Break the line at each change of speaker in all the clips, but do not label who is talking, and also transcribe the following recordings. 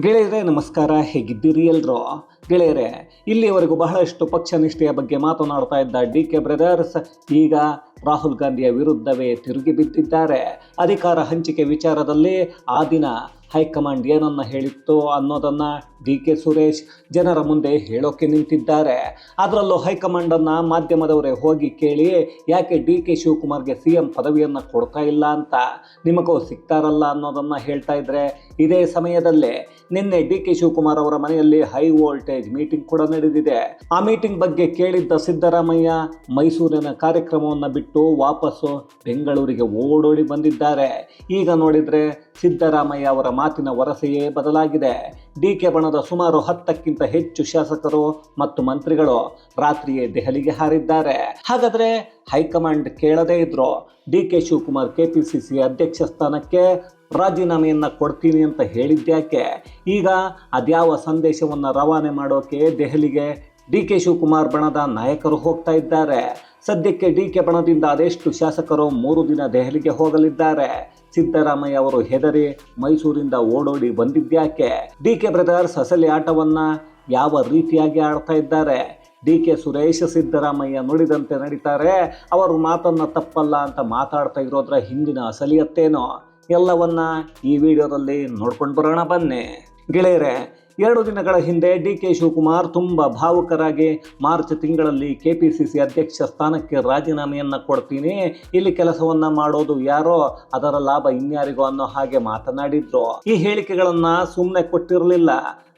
ಗೆಳೆಯರೇ, ನಮಸ್ಕಾರ. ಹೇಗಿದ್ದೀರಿ ಎಲ್ರೋ? ಗೆಳೆಯರೇ, ಇಲ್ಲಿಯವರೆಗೂ ಬಹಳಷ್ಟು ಪಕ್ಷ ನಿಷ್ಠೆಯ ಬಗ್ಗೆ ಮಾತನಾಡ್ತಾ ಇದ್ದ ಡಿ ಕೆ ಬ್ರದರ್ಸ್, ಈಗ ರಾಹುಲ್ ಗಾಂಧಿಯ ವಿರುದ್ಧವೇ ತಿರುಗಿ ಬಿದ್ದಿದ್ದಾರೆ. ಅಧಿಕಾರ ಹಂಚಿಕೆ ವಿಚಾರದಲ್ಲಿ ಆ ದಿನ ಹೈಕಮಾಂಡ್ ಏನನ್ನ ಹೇಳಿತ್ತು ಅನ್ನೋದನ್ನ ಡಿ ಕೆ ಸುರೇಶ್ ಜನರ ಮುಂದೆ ಹೇಳೋಕೆ ನಿಂತಿದ್ದಾರೆ. ಅದರಲ್ಲೂ ಹೈಕಮಾಂಡನ್ನು ಮಾಧ್ಯಮದವರೇ ಹೋಗಿ ಕೇಳಿ ಯಾಕೆ ಡಿ ಕೆ ಶಿವಕುಮಾರ್ಗೆ ಸಿ ಎಂ ಪದವಿಯನ್ನು ಕೊಡ್ತಾ ಇಲ್ಲ ಅಂತ ನಿಮಗೂ ಸಿಗ್ತಾರಲ್ಲ ಅನ್ನೋದನ್ನು ಹೇಳ್ತಾ ಇದ್ರೆ ಇದೇ ಸಮಯದಲ್ಲೇ ನಿನ್ನೆ ಡಿ ಕೆ ಶಿವಕುಮಾರ್ ಅವರ ಮನೆಯಲ್ಲಿ ಹೈ ವೋಲ್ಟೇಜ್ ಮೀಟಿಂಗ್ ಕೂಡ ನಡೆದಿದೆ. ಆ ಮೀಟಿಂಗ್ ಬಗ್ಗೆ ಕೇಳಿದ್ದ ಸಿದ್ದರಾಮಯ್ಯ ಮೈಸೂರಿನ ಕಾರ್ಯಕ್ರಮವನ್ನು ಬಿಟ್ಟು ವಾಪಸ್ಸು ಬೆಂಗಳೂರಿಗೆ ಓಡೋಡಿ ಬಂದಿದ್ದಾರೆ. ಈಗ ನೋಡಿದ್ರೆ ಸಿದ್ದರಾಮಯ್ಯ ಅವರ ಮಾತಿನ ವರಸೆಯೇ ಬದಲಾಗಿದೆ. ಡಿ ಕೆ ಬಣದ ಸುಮಾರು ಹತ್ತಕ್ಕಿಂತ ಹೆಚ್ಚು ಶಾಸಕರು ಮತ್ತು ಮಂತ್ರಿಗಳು ರಾತ್ರಿಯೇ ದೆಹಲಿಗೆ ಹಾರಿದ್ದಾರೆ. ಹಾಗಾದ್ರೆ ಹೈಕಮಾಂಡ್ ಕೇಳದೇ ಇದ್ರು ಡಿ ಕೆ ಶಿವಕುಮಾರ್ ಕೆಪಿಸಿಸಿ ಅಧ್ಯಕ್ಷ ಸ್ಥಾನಕ್ಕೆ ರಾಜೀನಾಮೆಯನ್ನ ಕೊಡ್ತೀನಿ ಅಂತ ಹೇಳಿದ್ಯಾಕೆ ಈಗ ಅದ್ಯಾವ ಸಂದೇಶವನ್ನು ರವಾನೆ ಮಾಡೋಕೆ ದೆಹಲಿಗೆ ಡಿ ಕೆ ಶಿವಕುಮಾರ್ ಬಣದ ನಾಯಕರು ಹೋಗ್ತಾ ಇದ್ದಾರೆ. ಸದ್ಯಕ್ಕೆ ಡಿ ಕೆ ಬಣದಿಂದ ಅದೆಷ್ಟು ಶಾಸಕರು ಮೂರು ದಿನ ದೆಹಲಿಗೆ ಹೋಗಲಿದ್ದಾರೆ. ಸಿದ್ದರಾಮಯ್ಯ ಅವರು ಹೆದರಿ ಮೈಸೂರಿಂದ ಓಡೋಡಿ ಬಂದಿದ್ಯಾಕೆ ಡಿ ಕೆ ಬ್ರದರ್ಸ್ ಅಸಲಿ ಆಟವನ್ನ ಯಾವ ರೀತಿಯಾಗಿ ಆಡ್ತಾ ಇದ್ದಾರೆ? ಡಿ ಕೆ ಸುರೇಶ್ ಸಿದ್ದರಾಮಯ್ಯ ನುಡಿದಂತೆ ನಡೀತಾರೆ. ಅವರು ಮಾತನ್ನ ತಪ್ಪಲ್ಲ ಅಂತ ಮಾತಾಡ್ತಾ ಇರೋದ್ರ ಹಿಂದಿನ ಅಸಲಿಯತ್ತೇನೋ ಎಲ್ಲವನ್ನ ಈ ವಿಡಿಯೋದಲ್ಲಿ ನೋಡ್ಕೊಂಡು ಬರೋಣ ಬನ್ನಿ. ಗೆಳೆಯರೆ ಎರಡು ದಿನಗಳ ಹಿಂದೆ ಡಿ ಕೆ ಶಿವಕುಮಾರ್ ತುಂಬ ಭಾವುಕರಾಗಿ ಮಾರ್ಚ್ ತಿಂಗಳಲ್ಲಿ ಕೆ ಪಿ ಸಿ ಸಿ ಅಧ್ಯಕ್ಷ ಸ್ಥಾನಕ್ಕೆ ರಾಜೀನಾಮೆಯನ್ನು ಕೊಡ್ತೀನಿ. ಇಲ್ಲಿ ಕೆಲಸವನ್ನ ಮಾಡೋದು ಯಾರೋ, ಅದರ ಲಾಭ ಇನ್ಯಾರಿಗೋ ಅನ್ನೋ ಹಾಗೆ ಮಾತನಾಡಿದ್ರು. ಈ ಹೇಳಿಕೆಗಳನ್ನು ಸುಮ್ಮನೆ ಕೊಟ್ಟಿರಲಿಲ್ಲ.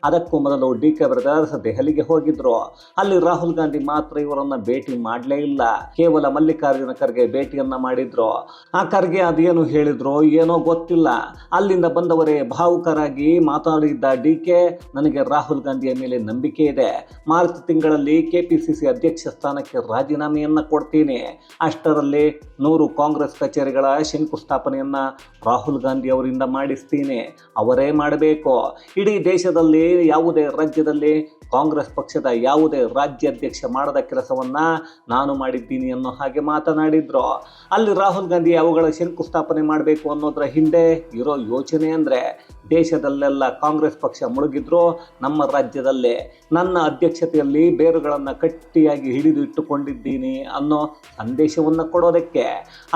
ಅದಕ್ಕೂ ಮೊದಲು ಡಿ ಕೆ ಬ್ರದರ್ಸ್ ದೆಹಲಿಗೆ ಹೋಗಿದ್ರು. ಅಲ್ಲಿ ರಾಹುಲ್ ಗಾಂಧಿ ಮಾತ್ರ ಇವರನ್ನ ಭೇಟಿ ಮಾಡಲೇ ಇಲ್ಲ. ಕೇವಲ ಮಲ್ಲಿಕಾರ್ಜುನ ಖರ್ಗೆ ಭೇಟಿಯನ್ನ ಮಾಡಿದ್ರು. ಆ ಖರ್ಗೆ ಅದೇನು ಹೇಳಿದ್ರು ಏನೋ ಗೊತ್ತಿಲ್ಲ. ಅಲ್ಲಿಂದ ಬಂದವರೇ ಭಾವುಕರಾಗಿ ಮಾತನಾಡಿದ್ದ ಡಿ ಕೆ, ನನಗೆ ರಾಹುಲ್ ಗಾಂಧಿಯ ಮೇಲೆ ನಂಬಿಕೆ ಇದೆ. ಮಾರ್ಚ್ ತಿಂಗಳಲ್ಲಿ ಕೆಪಿಸಿಸಿ ಅಧ್ಯಕ್ಷ ಸ್ಥಾನಕ್ಕೆ ರಾಜೀನಾಮೆಯನ್ನ ಕೊಡ್ತೀನಿ. ಅಷ್ಟರಲ್ಲಿ ನೂರು ಕಾಂಗ್ರೆಸ್ ಕಚೇರಿಗಳ ಶಂಕುಸ್ಥಾಪನೆಯನ್ನ ರಾಹುಲ್ ಗಾಂಧಿ ಅವರಿಂದ ಮಾಡಿಸ್ತೀನಿ. ಅವರೇ ಮಾಡಬೇಕು. ಇಡೀ ದೇಶದಲ್ಲಿ ಯಾವುದೇ ರಾಜ್ಯದಲ್ಲಿ ಕಾಂಗ್ರೆಸ್ ಪಕ್ಷದ ಯಾವುದೇ ರಾಜ್ಯಾಧ್ಯಕ್ಷ ಮಾಡದ ಕೆಲಸವನ್ನ ನಾನು ಮಾಡಿದ್ದೀನಿ ಅನ್ನೋ ಹಾಗೆ ಮಾತನಾಡಿದ್ರು. ಅಲ್ಲಿ ರಾಹುಲ್ ಗಾಂಧಿ ಅವುಗಳ ಶಂಕುಸ್ಥಾಪನೆ ಮಾಡಬೇಕು ಅನ್ನೋದ್ರ ಹಿಂದೆ ಇರೋ ಯೋಚನೆ ಅಂದರೆ ದೇಶದಲ್ಲೆಲ್ಲ ಕಾಂಗ್ರೆಸ್ ಪಕ್ಷ ಮುಳುಗಿದ್ರು ನಮ್ಮ ರಾಜ್ಯದಲ್ಲೇ. ನನ್ನ ಅಧ್ಯಕ್ಷತೆಯಲ್ಲಿ ಬೇರುಗಳನ್ನು ಗಟ್ಟಿಯಾಗಿ ಹಿಡಿದು ಇಟ್ಟುಕೊಂಡಿದ್ದೀನಿ ಅನ್ನೋ ಸಂದೇಶವನ್ನು ಕೊಡೋದಕ್ಕೆ.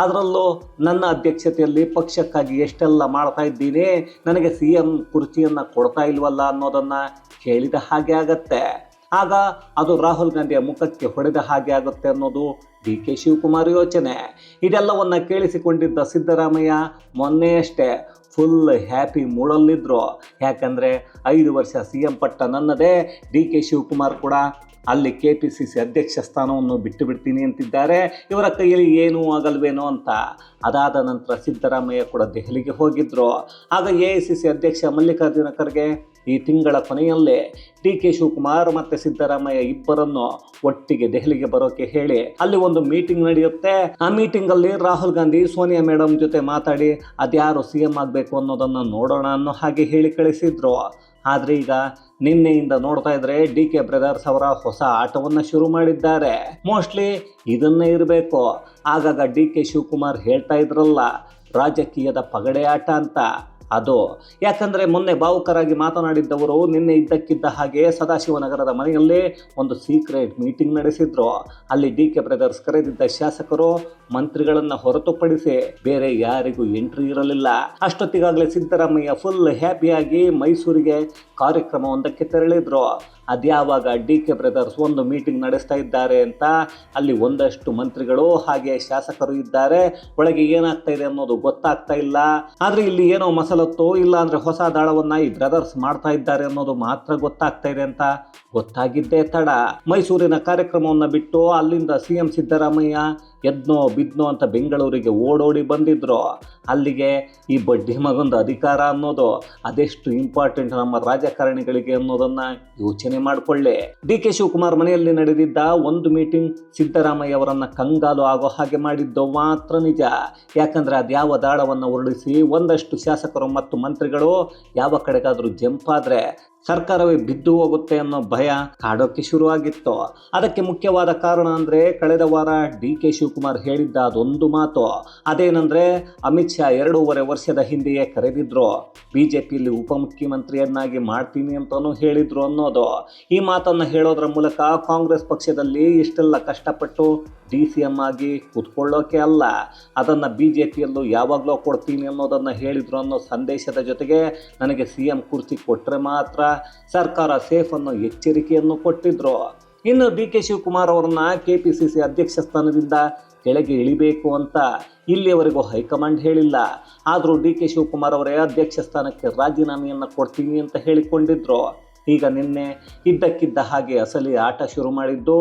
ಅದರಲ್ಲೂ ನನ್ನ ಅಧ್ಯಕ್ಷತೆಯಲ್ಲಿ ಪಕ್ಷಕ್ಕಾಗಿ ಎಷ್ಟೆಲ್ಲ ಮಾಡ್ತಾ ಇದ್ದೀನಿ, ನನಗೆ ಸಿ ಎಂ ಕುರ್ಚಿಯನ್ನು ಕೊಡ್ತಾ ಇಲ್ವಲ್ಲ ಅನ್ನೋದನ್ನು ಕೇಳಿದ ಹಾಗೆ ಆಗತ್ತೆ. ಆಗ ಅದು ರಾಹುಲ್ ಗಾಂಧಿಯ ಮುಖಕ್ಕೆ ಹೊಡೆದ ಹಾಗೆ ಆಗುತ್ತೆ ಅನ್ನೋದು ಡಿ ಕೆ ಶಿವಕುಮಾರ್ ಯೋಚನೆ. ಇದೆಲ್ಲವನ್ನ ಕೇಳಿಸಿಕೊಂಡಿದ್ದ ಸಿದ್ದರಾಮಯ್ಯ ಮೊನ್ನೆಯಷ್ಟೇ ಫುಲ್ ಹ್ಯಾಪಿ ಮೂಡಲ್ಲಿದ್ರು ಯಾಕಂದರೆ ಐದು ವರ್ಷ ಸಿ ಎಂ ಪಟ್ಟ ನನ್ನದೇ ಡಿ ಕೆ ಶಿವಕುಮಾರ್ ಕೂಡ ಅಲ್ಲಿ ಕೆ ಪಿ ಸಿ ಸಿ ಅಧ್ಯಕ್ಷ ಸ್ಥಾನವನ್ನು ಬಿಟ್ಟು ಬಿಡ್ತೀನಿ ಅಂತಿದ್ದಾರೆ. ಇವರ ಕೈಯಲ್ಲಿ ಏನೂ ಆಗಲ್ವೇನೋ ಅಂತ. ಅದಾದ ನಂತರ ಸಿದ್ದರಾಮಯ್ಯ ಕೂಡ ದೆಹಲಿಗೆ ಹೋಗಿದ್ದರು ಆಗ ಎ ಐ ಸಿ ಸಿ ಅಧ್ಯಕ್ಷ ಮಲ್ಲಿಕಾರ್ಜುನ ಖರ್ಗೆ ಈ ತಿಂಗಳ ಕೊನೆಯಲ್ಲೇ ಡಿ ಕೆ ಶಿವಕುಮಾರ್ ಮತ್ತು ಸಿದ್ದರಾಮಯ್ಯ ಇಬ್ಬರನ್ನು ಒಟ್ಟಿಗೆ ದೆಹಲಿಗೆ ಬರೋಕೆ ಹೇಳಿ ಅಲ್ಲಿ ಒಂದು ಮೀಟಿಂಗ್ ನಡೆಯುತ್ತೆ. ಆ ಮೀಟಿಂಗಲ್ಲಿ ರಾಹುಲ್ ಗಾಂಧಿ, ಸೋನಿಯಾ ಮೇಡಮ್ ಜೊತೆ ಮಾತಾಡಿ, ಅದ್ಯಾರು ಸಿ ಎಂ ಆಗಬೇಕು ಅನ್ನೋದನ್ನು ನೋಡೋಣ ಅನ್ನೋ ಹಾಗೆ ಹೇಳಿ ಕಳಿಸಿದ್ರು. ಆದರೆ ಈಗ ನಿನ್ನೆಯಿಂದ ನೋಡ್ತಾ ಇದ್ರೆ ಡಿ ಕೆ ಬ್ರದರ್ಸ್ ಅವರ ಹೊಸ ಆಟವನ್ನು ಶುರು ಮಾಡಿದ್ದಾರೆ. ಮೋಸ್ಟ್ಲಿ ಇದನ್ನೇ ಇರಬೇಕು. ಆಗಾಗ ಡಿ ಕೆ ಶಿವಕುಮಾರ್ ಹೇಳ್ತಾ ಇದ್ರಲ್ಲ, ರಾಜಕೀಯದ ಪಗಡೆ ಆಟ ಅಂತ. ಅದು. ಯಾಕಂದರೆ ಮೊನ್ನೆ ಭಾವುಕರಾಗಿ ಮಾತನಾಡಿದ್ದವರು ನಿನ್ನೆ ಇದ್ದಕ್ಕಿದ್ದ ಹಾಗೆ ಸದಾಶಿವನಗರದ ಮನೆಯಲ್ಲೇ ಒಂದು ಸೀಕ್ರೆಟ್ ಮೀಟಿಂಗ್ ನಡೆಸಿದ್ರು. ಅಲ್ಲಿ ಡಿ ಕೆ ಬ್ರದರ್ಸ್ ಕರೆದಿದ್ದ ಶಾಸಕರು ಮಂತ್ರಿಗಳನ್ನು ಹೊರತುಪಡಿಸಿ ಬೇರೆ ಯಾರಿಗೂ ಎಂಟ್ರಿ ಇರಲಿಲ್ಲ. ಅಷ್ಟೊತ್ತಿಗಾಗಲೇ ಸಿದ್ದರಾಮಯ್ಯ ಫುಲ್ ಹ್ಯಾಪಿಯಾಗಿ ಮೈಸೂರಿಗೆ ಕಾರ್ಯಕ್ರಮವೊಂದಕ್ಕೆ ತೆರಳಿದ್ರು. ಅದ್ಯಾವಾಗ ಡಿ ಕೆ ಬ್ರದರ್ಸ್ ಒಂದು ಮೀಟಿಂಗ್ ನಡೆಸ್ತಾ ಇದ್ದಾರೆ ಅಂತ ಅಲ್ಲಿ ಒಂದಷ್ಟು ಮಂತ್ರಿಗಳು ಹಾಗೆ ಶಾಸಕರು ಇದ್ದಾರೆ. ಒಳಗೆ ಏನಾಗ್ತಾ ಇದೆ ಅನ್ನೋದು ಗೊತ್ತಾಗ್ತಾ ಇಲ್ಲ. ಆದ್ರೆ ಇಲ್ಲಿ ಏನೋ ಮಸಲತ್ತೋ ಇಲ್ಲ ಅಂದರೆ ಹೊಸ ದಾಳವನ್ನು ಈ ಬ್ರದರ್ಸ್ ಮಾಡ್ತಾ ಇದ್ದಾರೆ ಅನ್ನೋದು ಮಾತ್ರ ಗೊತ್ತಾಗ್ತಾ ಇದೆ ಅಂತ ಗೊತ್ತಾಗಿದ್ದೇ ತಡ. ಮೈಸೂರಿನ ಕಾರ್ಯಕ್ರಮವನ್ನು ಬಿಟ್ಟು ಅಲ್ಲಿಂದ ಸಿ ಎಂ ಸಿದ್ದರಾಮಯ್ಯ ಎದ್ನೋ ಬಿದ್ನೋ ಅಂತ ಬೆಂಗಳೂರಿಗೆ ಓಡೋಡಿ ಬಂದಿದ್ರು. ಅಲ್ಲಿಗೆ ಈ ಬಡ್ಡಿ ಮಗೊಂದು ಅಧಿಕಾರ ಅನ್ನೋದು ಅದೆಷ್ಟು ಇಂಪಾರ್ಟೆಂಟ್ ನಮ್ಮ ರಾಜಕಾರಣಿಗಳಿಗೆ ಅನ್ನೋದನ್ನ ಯೋಚನೆ ಮಾಡಿಕೊಳ್ಳಿ. ಡಿ ಕೆ ಶಿವಕುಮಾರ್ ಮನೆಯಲ್ಲಿ ನಡೆದಿದ್ದ ಒಂದು ಮೀಟಿಂಗ್ ಸಿದ್ದರಾಮಯ್ಯ ಅವರನ್ನ ಕಂಗಾಲು ಆಗೋ ಹಾಗೆ ಮಾಡಿದ್ದು ಮಾತ್ರ ನಿಜ. ಯಾಕಂದ್ರೆ ಅದ್ಯಾವ ದಾಳವನ್ನು ಉರುಳಿಸಿ ಒಂದಷ್ಟು ಶಾಸಕರು ಮತ್ತು ಮಂತ್ರಿಗಳು ಯಾವ ಕಡೆಗಾದರೂ ಜಂಪಾದ್ರೆ ಸರ್ಕಾರವೇ ಬಿದ್ದು ಹೋಗುತ್ತೆ ಅನ್ನೋ ಭಯ ಕಾಡೋಕ್ಕೆ ಶುರುವಾಗಿತ್ತು. ಅದಕ್ಕೆ ಮುಖ್ಯವಾದ ಕಾರಣ ಅಂದರೆ ಕಳೆದ ವಾರ ಡಿ ಕೆ ಶಿವಕುಮಾರ್ ಹೇಳಿದ್ದ ಅದೊಂದು ಮಾತು. ಅದೇನೆಂದರೆ, ಅಮಿತ್ ಶಾ ಎರಡೂವರೆ ವರ್ಷದ ಹಿಂದೆಯೇ ಕರೆದಿದ್ರು. ಬಿ ಜೆ ಪಿಯಲ್ಲಿ ಉಪಮುಖ್ಯಮಂತ್ರಿಯನ್ನಾಗಿ ಮಾಡ್ತೀನಿ ಅಂತಲೂ ಹೇಳಿದ್ರು ಅನ್ನೋದು. ಈ ಮಾತನ್ನು ಹೇಳೋದ್ರ ಮೂಲಕ ಕಾಂಗ್ರೆಸ್ ಪಕ್ಷದಲ್ಲಿ ಇಷ್ಟೆಲ್ಲ ಕಷ್ಟಪಟ್ಟು ಡಿ ಸಿ ಎಂ ಆಗಿ ಕೂತ್ಕೊಳ್ಳೋಕೆ ಅಲ್ಲ, ಅದನ್ನು ಬಿ ಜೆ ಪಿಯಲ್ಲೂ ಯಾವಾಗಲೂ ಕೊಡ್ತೀನಿ ಅನ್ನೋದನ್ನು ಹೇಳಿದ್ರು ಅನ್ನೋ ಸಂದೇಶದ ಜೊತೆಗೆ ನನಗೆ ಸಿ ಎಂ ಕುರ್ಚಿ ಕೊಟ್ಟರೆ ಮಾತ್ರ ಸರ್ಕಾರ ಸೇಫ್ ಅನ್ನೋ ಎಚ್ಚರಿಕೆಯನ್ನು ಕೊಟ್ಟಿದ್ರು. ಇನ್ನು ಡಿ ಕೆ ಶಿವಕುಮಾರ್ ಅವರನ್ನು ಕೆ ಪಿ ಸಿ ಸಿ ಅಧ್ಯಕ್ಷ ಸ್ಥಾನದಿಂದ ಕೆಳಗೆ ಇಳಿಬೇಕು ಅಂತ ಇಲ್ಲಿಯವರೆಗೂ ಹೈಕಮಾಂಡ್ ಹೇಳಿಲ್ಲ. ಆದರೂ ಡಿ ಕೆ ಶಿವಕುಮಾರ್ ಅವರೇ ಅಧ್ಯಕ್ಷ ಸ್ಥಾನಕ್ಕೆ ರಾಜೀನಾಮೆಯನ್ನು ಕೊಡ್ತೀನಿ ಅಂತ ಹೇಳಿಕೊಂಡಿದ್ರು. ಈಗ ನಿನ್ನೆ ಇದ್ದಕ್ಕಿದ್ದ ಹಾಗೆ ಅಸಲಿ ಆಟ ಶುರು ಮಾಡಿದ್ದು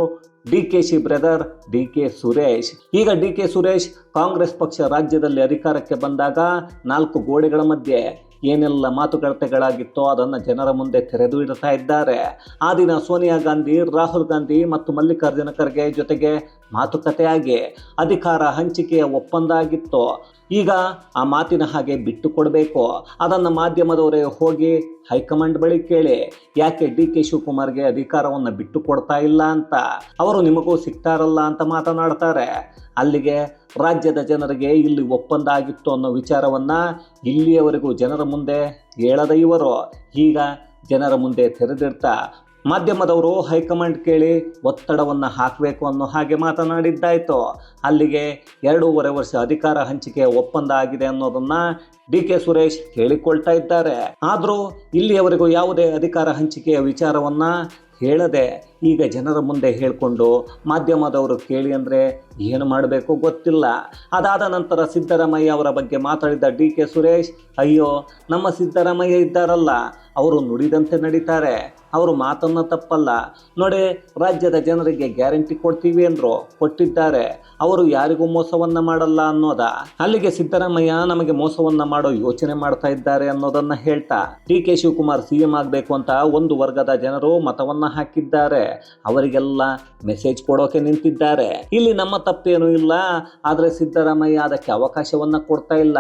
D K Shi brother, D K Suresh. ಈಗ ಡಿ ಕೆ ಸುರೇಶ್ ಕಾಂಗ್ರೆಸ್ ಪಕ್ಷ ರಾಜ್ಯದಲ್ಲಿ ಅಧಿಕಾರಕ್ಕೆ ಬಂದಾಗ ನಾಲ್ಕು ಗೋಡೆಗಳ ಮಧ್ಯೆ ಏನೆಲ್ಲ ಮಾತುಕತೆಗಳಾಗಿತ್ತೋ ಅದನ್ನು ಜನರ ಮುಂದೆ ತೆರೆದು ಇಡ್ತಾ ಇದ್ದಾರೆ. ಆ ದಿನ ಸೋನಿಯಾ ಗಾಂಧಿ, ರಾಹುಲ್ ಗಾಂಧಿ ಮತ್ತು ಮಲ್ಲಿಕಾರ್ಜುನ ಖರ್ಗೆ ಜೊತೆಗೆ ಮಾತುಕತೆಯಾಗಿ ಅಧಿಕಾರ ಹಂಚಿಕೆಯ ಒಪ್ಪಂದ ಆಗಿತ್ತು. ಈಗ ಆ ಮಾತಿನ ಹಾಗೆ ಬಿಟ್ಟು ಕೊಡಬೇಕು ಅದನ್ನು ಮಾಧ್ಯಮದವರೇ ಹೋಗಿ ಹೈಕಮಾಂಡ್ ಬಳಿ ಕೇಳಿ. ಯಾಕೆ ಡಿ ಕೆ ಶಿವಕುಮಾರ್ಗೆ ಅಧಿಕಾರವನ್ನು ಬಿಟ್ಟು ಕೊಡ್ತಾ ಇಲ್ಲ ಅಂತ? ಅವರು ನಿಮಗೂ ಸಿಗ್ತಾರಲ್ಲ ಅಂತ ಮಾತನಾಡ್ತಾರೆ. ಅಲ್ಲಿಗೆ ರಾಜ್ಯದ ಜನರಿಗೆ ಇಲ್ಲಿ ಒಪ್ಪಂದ ಆಗಿತ್ತು ಅನ್ನೋ ವಿಚಾರವನ್ನು ಇಲ್ಲಿಯವರೆಗೂ ಜನರ ಮುಂದೆ ಹೇಳದ ಇವರು. ಈಗ ಜನರ ಮುಂದೆ ತೆರೆದಿಡ್ತಾ ಮಾಧ್ಯಮದವರು ಹೈಕಮಾಂಡ್ ಕೇಳಿ ಒತ್ತಡವನ್ನು ಹಾಕಬೇಕು ಅನ್ನೋ ಹಾಗೆ ಮಾತನಾಡಿದ್ದಾಯಿತು. ಅಲ್ಲಿಗೆ ಎರಡೂವರೆ ವರ್ಷ ಅಧಿಕಾರ ಹಂಚಿಕೆ ಒಪ್ಪಂದ ಆಗಿದೆ ಅನ್ನೋದನ್ನ ಡಿ ಕೆ ಸುರೇಶ್ ಹೇಳಿಕೊಳ್ತಾ ಇದ್ದಾರೆ. ಆದರೂ ಇಲ್ಲಿಯವರೆಗೂ ಯಾವುದೇ ಅಧಿಕಾರ ಹಂಚಿಕೆಯ ವಿಚಾರವನ್ನ ಹೇಳದೆ ಈಗ ಜನರ ಮುಂದೆ ಹೇಳಿಕೊಂಡು ಮಾಧ್ಯಮದವರು ಕೇಳಿ ಅಂದರೆ ಏನು ಮಾಡಬೇಕು ಗೊತ್ತಿಲ್ಲ. ಅದಾದ ನಂತರ ಸಿದ್ದರಾಮಯ್ಯ ಅವರ ಬಗ್ಗೆ ಮಾತಾಡಿದ ಡಿ ಕೆ ಸುರೇಶ್, ಅಯ್ಯೋ, ನಮ್ಮ ಸಿದ್ದರಾಮಯ್ಯ ಇದ್ದಾರಲ್ಲ, ಅವರು ನುಡಿದಂತೆ ನಡೀತಾರೆ. ಅವರು ಮಾತನ್ನು ತಪ್ಪಲ್ಲ. ನೋಡಿ, ರಾಜ್ಯದ ಜನರಿಗೆ ಗ್ಯಾರಂಟಿ ಕೊಡ್ತೀವಿ ಅಂದರು, ಕೊಟ್ಟಿದ್ದಾರೆ. ಅವರು ಯಾರಿಗೂ ಮೋಸವನ್ನು ಮಾಡಲ್ಲ ಅನ್ನೋದ. ಅಲ್ಲಿಗೆ ಸಿದ್ದರಾಮಯ್ಯ ನಮಗೆ ಮೋಸವನ್ನು ಮಾಡೋ ಯೋಚನೆ ಮಾಡ್ತಾ ಇದ್ದಾರೆ ಅನ್ನೋದನ್ನು ಹೇಳ್ತಾ, D K Shivakumar C M ಆಗಬೇಕು ಅಂತ ಒಂದು ವರ್ಗದ ಜನರು ಮತವನ್ನ ಹಾಕಿದ್ದಾರೆ, ಅವರಿಗೆಲ್ಲ ಮೆಸೇಜ್ ಕೊಡೋಕೆ ನಿಂತಿದ್ದಾರೆ. ಇಲ್ಲಿ ನಮ್ಮ ತಪ್ಪೇನೂ ಇಲ್ಲ, ಆದರೆ ಸಿದ್ದರಾಮಯ್ಯ ಅದಕ್ಕೆ ಅವಕಾಶವನ್ನ ಕೊಡ್ತಾ ಇಲ್ಲ.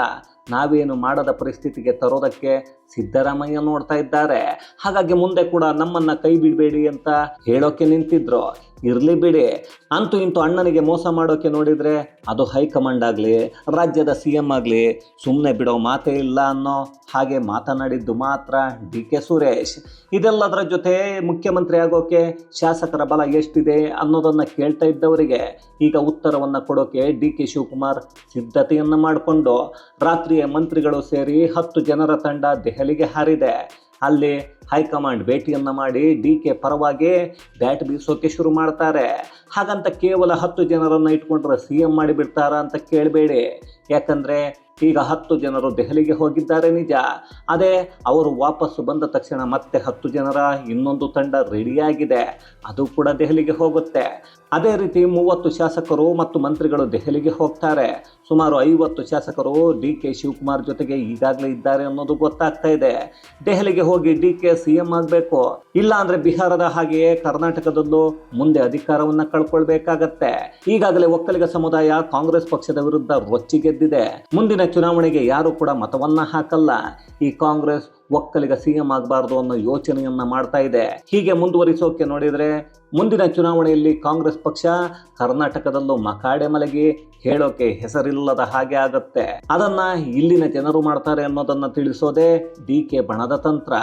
ನಾವೇನು ಮಾಡದ ಪರಿಸ್ಥಿತಿಗೆ ತರೋದಕ್ಕೆ ಸಿದ್ದರಾಮಯ್ಯ ನೋಡ್ತಾ ಇದ್ದಾರೆ. ಹಾಗಾಗಿ ಮುಂದೆ ಕೂಡ ನಮ್ಮನ್ನ ಕೈ ಬಿಡಬೇಡಿ ಅಂತ ಹೇಳೋಕೆ ನಿಂತಿದ್ರು. ಇರಲಿ ಬಿಡಿ. ಅಂತೂ ಇಂತೂ ಅಣ್ಣನಿಗೆ ಮೋಸ ಮಾಡೋಕ್ಕೆ ನೋಡಿದರೆ ಅದು ಹೈಕಮಾಂಡ್ ಆಗಲಿ, ರಾಜ್ಯದ ಸಿ ಎಂ ಆಗಲಿ ಸುಮ್ಮನೆ ಬಿಡೋ ಮಾತೇ ಇಲ್ಲ ಅನ್ನೋ ಹಾಗೆ ಮಾತನಾಡಿದ್ದು ಮಾತ್ರ ಡಿ ಕೆ ಸುರೇಶ್. ಇದೆಲ್ಲದರ ಜೊತೆ ಮುಖ್ಯಮಂತ್ರಿ ಆಗೋಕೆ ಶಾಸಕರ ಬಲ ಎಷ್ಟಿದೆ ಅನ್ನೋದನ್ನು ಕೇಳ್ತಾ ಇದ್ದವರಿಗೆ ಈಗ ಉತ್ತರವನ್ನು ಕೊಡೋಕೆ ಡಿ ಕೆ ಶಿವಕುಮಾರ್ ಸಿದ್ಧತೆಯನ್ನು ಮಾಡಿಕೊಂಡು ರಾತ್ರಿಯ ಮಂತ್ರಿಗಳು ಸೇರಿ ಹತ್ತು ಜನರ ತಂಡ ದೆಹಲಿಗೆ ಹಾರಿದೆ. ಅಲ್ಲಿ ಹೈಕಮಾಂಡ್ ಭೇಟಿಯನ್ನು ಮಾಡಿ ಡಿ ಕೆ ಪರವಾಗಿ ಬ್ಯಾಟ್ ಬೀಸೋಕೆ ಶುರು ಮಾಡ್ತಾರೆ. ಹಾಗಂತ ಕೇವಲ ಹತ್ತು ಜನರನ್ನು ಇಟ್ಕೊಂಡ್ರೆ ಸಿ ಎಂ ಮಾಡಿಬಿಡ್ತಾರ ಅಂತ ಕೇಳಬೇಡಿ. ಯಾಕಂದರೆ ಈಗ ಹತ್ತು ಜನರು ದೆಹಲಿಗೆ ಹೋಗಿದ್ದಾರೆ ನಿಜ. ಅದೇ ಅವರು ವಾಪಸ್ಸು ಬಂದ ತಕ್ಷಣ ಮತ್ತೆ ಹತ್ತು ಜನರ ಇನ್ನೊಂದು ತಂಡ ರೆಡಿಯಾಗಿದೆ. ಅದು ಕೂಡ ದೆಹಲಿಗೆ ಹೋಗುತ್ತೆ. ಅದೇ ರೀತಿ ಮೂವತ್ತು ಶಾಸಕರು ಮತ್ತು ಮಂತ್ರಿಗಳು ದೆಹಲಿಗೆ ಹೋಗ್ತಾರೆ. ಸುಮಾರು ಐವತ್ತು ಶಾಸಕರು ಡಿ ಕೆ ಶಿವಕುಮಾರ್ ಜೊತೆಗೆ ಈಗಾಗಲೇ ಇದ್ದಾರೆ ಅನ್ನೋದು ಗೊತ್ತಾಗ್ತಾ ಇದೆ. ದೆಹಲಿಗೆ ಹೋಗಿ ಡಿ ಕೆ ಸಿ ಎಂ ಆಗಬೇಕು. ಇಲ್ಲಾಂದ್ರೆ ಬಿಹಾರದ ಹಾಗೆಯೇ ಕರ್ನಾಟಕದಲ್ಲೂ ಮುಂದೆ ಅಧಿಕಾರವನ್ನ ಕಳ್ಕೊಳ್ಬೇಕಾಗತ್ತೆ. ಈಗಾಗಲೇ ಒಕ್ಕಲಿಗ ಸಮುದಾಯ ಕಾಂಗ್ರೆಸ್ ಪಕ್ಷದ ವಿರುದ್ಧ ರೊಚ್ಚಿಗೆದ್ದಿದೆ. ಮುಂದಿನ ಚುನಾವಣೆಗೆ ಯಾರು ಕೂಡ ಮತವನ್ನ ಹಾಕಲ್ಲ. ಈ ಕಾಂಗ್ರೆಸ್ ಒಕ್ಕಲಿಗ ಸಿಎಂ ಆಗಬಾರದು ಅನ್ನೋ ಯೋಚನೆಯನ್ನ ಮಾಡ್ತಾ ಇದೆ. ಹೀಗೆ ಮುಂದುವರಿಸೋಕೆ ನೋಡಿದ್ರೆ ಮುಂದಿನ ಚುನಾವಣೆಯಲ್ಲಿ ಕಾಂಗ್ರೆಸ್ ಪಕ್ಷ ಕರ್ನಾಟಕದಲ್ಲೂ ಮಕಾಡೆ ಮಲಗಿ ಹೇಳೋಕೆ ಹೆಸರಿಲ್ಲದ ಹಾಗೆ ಆಗತ್ತೆ. ಅದನ್ನ ಇಲ್ಲಿನ ಜನರು ಮಾಡ್ತಾರೆ ಅನ್ನೋದನ್ನ ತಿಳಿಸೋದೇ ಡಿ ಕೆ ಬಣದ ತಂತ್ರ.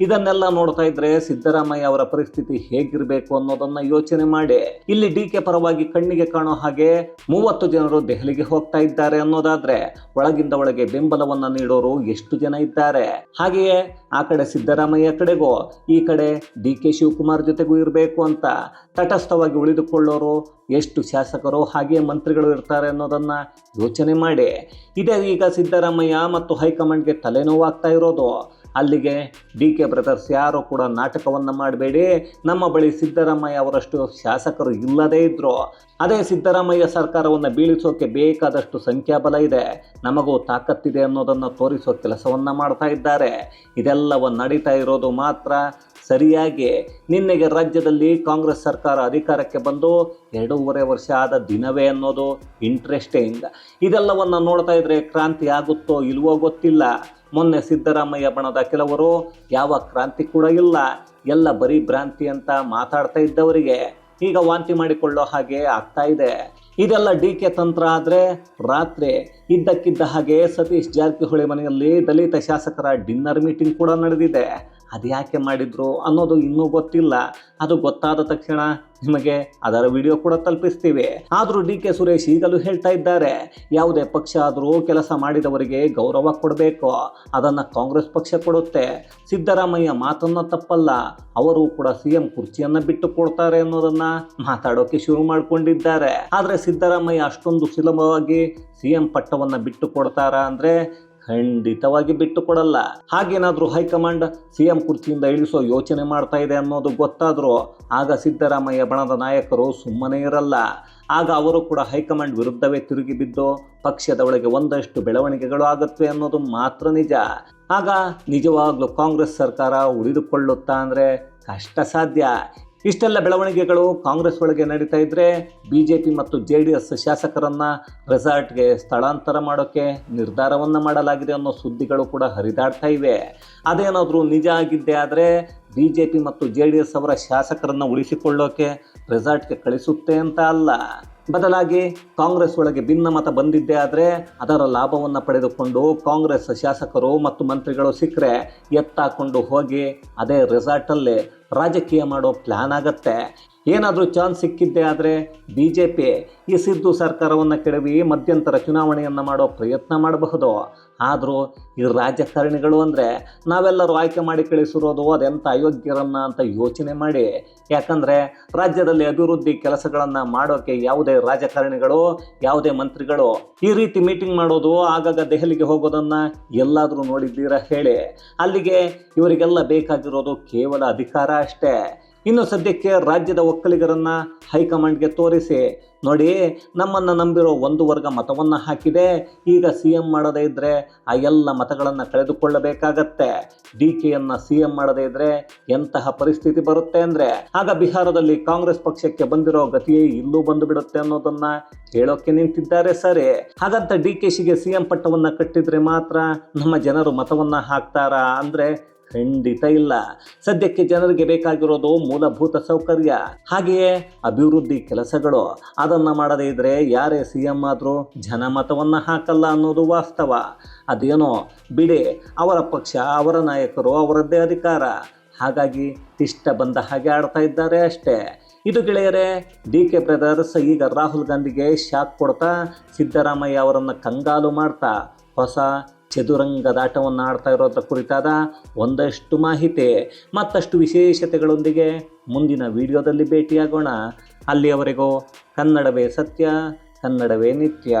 ಇದನ್ನೆಲ್ಲ ನೋಡ್ತಾ ಇದ್ರೆ ಸಿದ್ದರಾಮಯ್ಯ ಅವರ ಪರಿಸ್ಥಿತಿ ಹೇಗಿರಬೇಕು ಅನ್ನೋದನ್ನ ಯೋಚನೆ ಮಾಡಿ. ಇಲ್ಲಿ ಡಿ ಕೆ ಪರವಾಗಿ ಕಣ್ಣಿಗೆ ಕಾಣೋ ಹಾಗೆ ಮೂವತ್ತು ಜನರು ದೆಹಲಿಗೆ ಹೋಗ್ತಾ ಇದ್ದಾರೆ ಅನ್ನೋದಾದ್ರೆ ಒಳಗಿಂದ ಒಳಗೆ ಬೆಂಬಲವನ್ನ ನೀಡೋರು ಎಷ್ಟು ಜನ ಇದ್ದಾರೆ? ಹಾಗೆಯೇ ಆ ಕಡೆ ಸಿದ್ದರಾಮಯ್ಯ ಕಡೆಗೂ, ಈ ಕಡೆ ಡಿ ಕೆ ಶಿವಕುಮಾರ್ ಜೊತೆಗೂ ಇರಬೇಕು ಅಂತ ತಟಸ್ಥವಾಗಿ ಉಳಿದುಕೊಳ್ಳೋರು ಎಷ್ಟು ಶಾಸಕರು ಹಾಗೆ ಮಂತ್ರಿಗಳು ಇರ್ತಾರೆ ಅನ್ನೋದನ್ನ ಯೋಚನೆ ಮಾಡಿ. ಇದೇ ಈಗ ಸಿದ್ದರಾಮಯ್ಯ ಮತ್ತು ಹೈಕಮಾಂಡ್ಗೆ ತಲೆನೋವಾಗ್ತಾ ಇರೋದು. ಅಲ್ಲಿಗೆ ಡಿ ಕೆ ಬ್ರದರ್ಸ್ ಯಾರು ಕೂಡ ನಾಟಕವನ್ನು ಮಾಡಬೇಡಿ. ನಮ್ಮ ಬಳಿ ಸಿದ್ದರಾಮಯ್ಯ ಅವರಷ್ಟು ಶಾಸಕರು ಇಲ್ಲದೇ ಇದ್ದರು ಅದೇ ಸಿದ್ದರಾಮಯ್ಯ ಸರ್ಕಾರವನ್ನು ಬೀಳಿಸೋಕೆ ಬೇಕಾದಷ್ಟು ಸಂಖ್ಯಾಬಲ ಇದೆ. ನಮಗೂ ತಾಕತ್ತಿದೆ ಅನ್ನೋದನ್ನು ತೋರಿಸೋ ಕೆಲಸವನ್ನು ಮಾಡ್ತಾ ಇದ್ದಾರೆ. ಇದೆಲ್ಲವನ್ನು ನಡೀತಾ ಇರೋದು ಮಾತ್ರ ಸರಿಯಾಗಿ. ನಿನ್ನೆಗೆ ರಾಜ್ಯದಲ್ಲಿ ಕಾಂಗ್ರೆಸ್ ಸರ್ಕಾರ ಅಧಿಕಾರಕ್ಕೆ ಬಂದು ಎರಡೂವರೆ ವರ್ಷ ಆದ ದಿನವೇ ಅನ್ನೋದು ಇಂಟ್ರೆಸ್ಟಿಂಗ್ ಇದೆಲ್ಲವನ್ನು ನೋಡ್ತಾ ಇದ್ರೆ ಕ್ರಾಂತಿ ಆಗುತ್ತೋ ಇಲ್ವೋ ಗೊತ್ತಿಲ್ಲ. ಮೊನ್ನೆ ಸಿದ್ದರಾಮಯ್ಯ ಬಣದ ಕೆಲವರು, ಯಾವ ಕ್ರಾಂತಿ ಕೂಡ ಇಲ್ಲ. ಎಲ್ಲ ಬರೀ ಭ್ರಾಂತಿ ಅಂತ ಮಾತಾಡ್ತಾ ಇದ್ದವರಿಗೆ ಈಗ ವಾಂತಿ ಮಾಡಿಕೊಳ್ಳೋ ಹಾಗೆ ಆಗ್ತಾ ಇದೆ. ಇದೆಲ್ಲ ಡಿ ಕೆ ತಂತ್ರ ಆದರೆ ರಾತ್ರಿ ಇದ್ದಕ್ಕಿದ್ದ ಹಾಗೆ ಸತೀಶ್ ಜಾರಕಿಹೊಳಿ ಮನೆಯಲ್ಲಿ ದಲಿತ ಶಾಸಕರ ಡಿನ್ನರ್ ಮೀಟಿಂಗ್ ಕೂಡ ನಡೆದಿದೆ. ಅದು ಯಾಕೆ ಮಾಡಿದ್ರು ಅನ್ನೋದು ಇನ್ನೂ ಗೊತ್ತಿಲ್ಲ. ಅದು ಗೊತ್ತಾದ ತಕ್ಷಣ ನಿಮಗೆ ಅದರ ವಿಡಿಯೋ ಕೂಡ ತಲುಪಿಸ್ತೀವಿ. ಆದರೂ ಡಿ ಕೆ ಸುರೇಶ್ ಈಗಲೂ ಹೇಳ್ತಾ ಇದ್ದಾರೆ, ಯಾವುದೇ ಪಕ್ಷ ಆದರೂ ಕೆಲಸ ಮಾಡಿದವರಿಗೆ ಗೌರವ ಕೊಡಬೇಕು, ಅದನ್ನು ಕಾಂಗ್ರೆಸ್ ಪಕ್ಷ ಕೊಡುತ್ತೆ. ಸಿದ್ದರಾಮಯ್ಯ ಮಾತನ್ನ ತಪ್ಪಲ್ಲ, ಅವರು ಕೂಡ ಸಿ ಎಂ ಕುರ್ಚಿಯನ್ನು ಬಿಟ್ಟು ಕೊಡ್ತಾರೆ ಅನ್ನೋದನ್ನು ಮಾತಾಡೋಕೆ ಶುರು ಮಾಡಿಕೊಂಡಿದ್ದಾರೆ. ಆದರೆ ಸಿದ್ದರಾಮಯ್ಯ ಅಷ್ಟೊಂದು ಸುಲಭವಾಗಿ ಸಿ ಎಂ ಪಟ್ಟವನ್ನು ಬಿಟ್ಟು ಕೊಡ್ತಾರಾ ಅಂದ್ರೆ ಖಂಡಿತವಾಗಿ ಬಿಟ್ಟು ಕೊಡಲ್ಲ. ಹಾಗೇನಾದ್ರೂ ಹೈಕಮಾಂಡ್ ಸಿಎಂ ಕುರ್ಚಿಯಿಂದ ಇಳಿಸೋ ಯೋಚನೆ ಮಾಡ್ತಾ ಇದೆ ಅನ್ನೋದು ಗೊತ್ತಾದರೂ ಆಗ ಸಿದ್ದರಾಮಯ್ಯ ಬಣದ ನಾಯಕರು ಸುಮ್ಮನೆ ಇರಲ್ಲ. ಆಗ ಅವರು ಕೂಡ ಹೈಕಮಾಂಡ್ ವಿರುದ್ಧವೇ ತಿರುಗಿ ಬಿದ್ದು ಪಕ್ಷದ ಒಳಗೆ ಒಂದಷ್ಟು ಬೆಳವಣಿಗೆಗಳು ಆಗುತ್ತವೆ ಅನ್ನೋದು ಮಾತ್ರ ನಿಜ. ಆಗ ನಿಜವಾಗ್ಲೂ ಕಾಂಗ್ರೆಸ್ ಸರ್ಕಾರ ಉಳಿದುಕೊಳ್ಳುತ್ತಾ ಅಂದರೆ ಕಷ್ಟ ಸಾಧ್ಯ ಇಷ್ಟೆಲ್ಲ ಬೆಳವಣಿಗೆಗಳು ಕಾಂಗ್ರೆಸ್ ಒಳಗೆ ನಡೀತಾ ಇದ್ರೆ ಬಿ ಜೆ ಪಿ ಮತ್ತು ಜೆ ಡಿ ಎಸ್ ಶಾಸಕರನ್ನು ರೆಸಾರ್ಟ್ಗೆ ಸ್ಥಳಾಂತರ ಮಾಡೋಕ್ಕೆ ನಿರ್ಧಾರವನ್ನು ಮಾಡಲಾಗಿದೆ ಅನ್ನೋ ಸುದ್ದಿಗಳು ಕೂಡ ಹರಿದಾಡ್ತಾ ಇವೆ. ಅದೇನಾದರೂ ನಿಜ ಆಗಿದ್ದೇ ಆದರೆ ಬಿ ಜೆ ಪಿ ಮತ್ತು ಜೆ ಡಿ ಎಸ್ ಅವರ ಶಾಸಕರನ್ನು ಉಳಿಸಿಕೊಳ್ಳೋಕೆ ರೆಸಾರ್ಟ್ಗೆ ಕಳಿಸುತ್ತೆ ಅಂತ ಅಲ್ಲ. ಬದಲಾಗಿ ಕಾಂಗ್ರೆಸ್ ಒಳಗೆ ಭಿನ್ನಮತ ಬಂದಿದ್ದೇ ಆದರೆ ಅದರ ಲಾಭವನ್ನು ಪಡೆದುಕೊಂಡು ಕಾಂಗ್ರೆಸ್ ಶಾಸಕರು ಮತ್ತು ಮಂತ್ರಿಗಳು ಸಿಕ್ಕರೆ ಎತ್ತಾಕೊಂಡು ಹೋಗಿ ಅದೇ ರೆಸಾರ್ಟಲ್ಲಿ ರಾಜಕೀಯ ಮಾಡೋ ಪ್ಲ್ಯಾನ್ ಆಗತ್ತೆ. ಏನಾದರೂ ಚಾನ್ಸ್ ಸಿಕ್ಕಿದ್ದೇ ಆದರೆ ಬಿ ಜೆ ಪಿ ಈ ಸಿದ್ದು ಸರ್ಕಾರವನ್ನು ಕೆಡವಿ ಮಧ್ಯಂತರ ಚುನಾವಣೆಯನ್ನು ಮಾಡೋ ಪ್ರಯತ್ನ ಮಾಡಬಹುದು. ಆದರೂ ಈ ರಾಜಕಾರಣಿಗಳು ಅಂದರೆ ನಾವೆಲ್ಲರೂ ಆಯ್ಕೆ ಮಾಡಿ ಕಳಿಸಿರೋದು ಅದೆಂಥ ಅಯೋಗ್ಯರನ್ನ ಅಂತ ಯೋಚನೆ ಮಾಡಿ. ಯಾಕಂದರೆ ರಾಜ್ಯದಲ್ಲಿ ಅಭಿವೃದ್ಧಿ ಕೆಲಸಗಳನ್ನು ಮಾಡೋಕ್ಕೆ ಯಾವುದೇ ರಾಜಕಾರಣಿಗಳು, ಯಾವುದೇ ಮಂತ್ರಿಗಳು ಈ ರೀತಿ ಮೀಟಿಂಗ್ ಮಾಡೋದು ಆಗಾಗ ದೆಹಲಿಗೆ ಹೋಗೋದನ್ನು ಎಲ್ಲಾದರೂ ನೋಡಿದ್ದೀರಾ ಹೇಳಿ. ಅಲ್ಲಿಗೆ ಇವರಿಗೆಲ್ಲ ಬೇಕಾಗಿರೋದು ಕೇವಲ ಅಧಿಕಾರ ಅಷ್ಟೇ. ಇನ್ನು ಸದ್ಯಕ್ಕೆ ರಾಜ್ಯದ ಒಕ್ಕಲಿಗರನ್ನ ಹೈಕಮಾಂಡ್ಗೆ ತೋರಿಸಿ ನೋಡಿ, ನಮ್ಮನ್ನು ನಂಬಿರೋ ಒಂದು ವರ್ಗ ಮತವನ್ನು ಹಾಕಿದೆ. ಈಗ ಸಿ ಎಂ ಮಾಡದೇ ಇದ್ದರೆ ಆ ಎಲ್ಲ ಮತಗಳನ್ನು ಕಳೆದುಕೊಳ್ಳಬೇಕಾಗತ್ತೆ. ಡಿ ಕೆಯನ್ನು ಸಿ ಎಂ ಮಾಡದೇ ಇದ್ದರೆ ಎಂತಹ ಪರಿಸ್ಥಿತಿ ಬರುತ್ತೆ ಅಂದರೆ? ಆಗ ಬಿಹಾರದಲ್ಲಿ ಕಾಂಗ್ರೆಸ್ ಪಕ್ಷಕ್ಕೆ ಬಂದಿರೋ ಗತಿಯೇ ಇಲ್ಲೂ ಬಂದು ಬಿಡುತ್ತೆ ಅನ್ನೋದನ್ನ ಹೇಳೋಕ್ಕೆ ನಿಂತಿದ್ದಾರೆ ಸರಿ. ಹಾಗಂತ ಡಿ ಕೆ ಶಿಗೆ ಸಿ ಎಂ ಪಟ್ಟವನ್ನು ಕಟ್ಟಿದರೆ ಮಾತ್ರ ನಮ್ಮ ಜನರು ಮತವನ್ನು ಹಾಕ್ತಾರಾ ಅಂದರೆ ಖಂಡಿತ ಇಲ್ಲ. ಸದ್ಯಕ್ಕೆ ಜನರಿಗೆ ಬೇಕಾಗಿರೋದು ಮೂಲಭೂತ ಸೌಕರ್ಯ. ಹಾಗೆಯೇ ಅಭಿವೃದ್ಧಿ ಕೆಲಸಗಳು. ಅದನ್ನ ಮಾಡದೇ ಇದ್ರೆ ಯಾರೇ ಸಿ ಎಂ ಆದರೂ ಜನಮತವನ್ನು ಹಾಕಲ್ಲ ಅನ್ನೋದು ವಾಸ್ತವ. ಅದೇನೋ, ಬಿಡಿ, ಅವರ ಪಕ್ಷ, ಅವರ ನಾಯಕರು, ಅವರದ್ದೇ ಅಧಿಕಾರ. ಹಾಗಾಗಿ ತಿಷ್ಟ ಬಂದ ಹಾಗೆ ಆಡ್ತಾ ಇದ್ದಾರೆ ಅಷ್ಟೇ. ಇದು ಗೆಳೆಯರೇ, ಡಿ ಕೆ ಬ್ರದರ್ಸ್ ಈಗ ರಾಹುಲ್ ಗಾಂಧಿಗೆ ಶಾಕ್ ಕೊಡ್ತಾ ಸಿದ್ದರಾಮಯ್ಯ ಅವರನ್ನು ಕಂಗಾಲು ಮಾಡ್ತಾ ಹೊಸ ಚದುರಂಗದಾಟವನ್ನು ಆಡ್ತಾ ಇರೋದ್ರ ಕುರಿತಾದ ಒಂದಷ್ಟು ಮಾಹಿತಿ. ಮತ್ತಷ್ಟು ವಿಶೇಷತೆಗಳೊಂದಿಗೆ ಮುಂದಿನ ವಿಡಿಯೋದಲ್ಲಿ ಭೇಟಿಯಾಗೋಣ. ಅಲ್ಲಿಯವರೆಗೂ ಕನ್ನಡವೇ ಸತ್ಯ, ಕನ್ನಡವೇ ನಿತ್ಯ.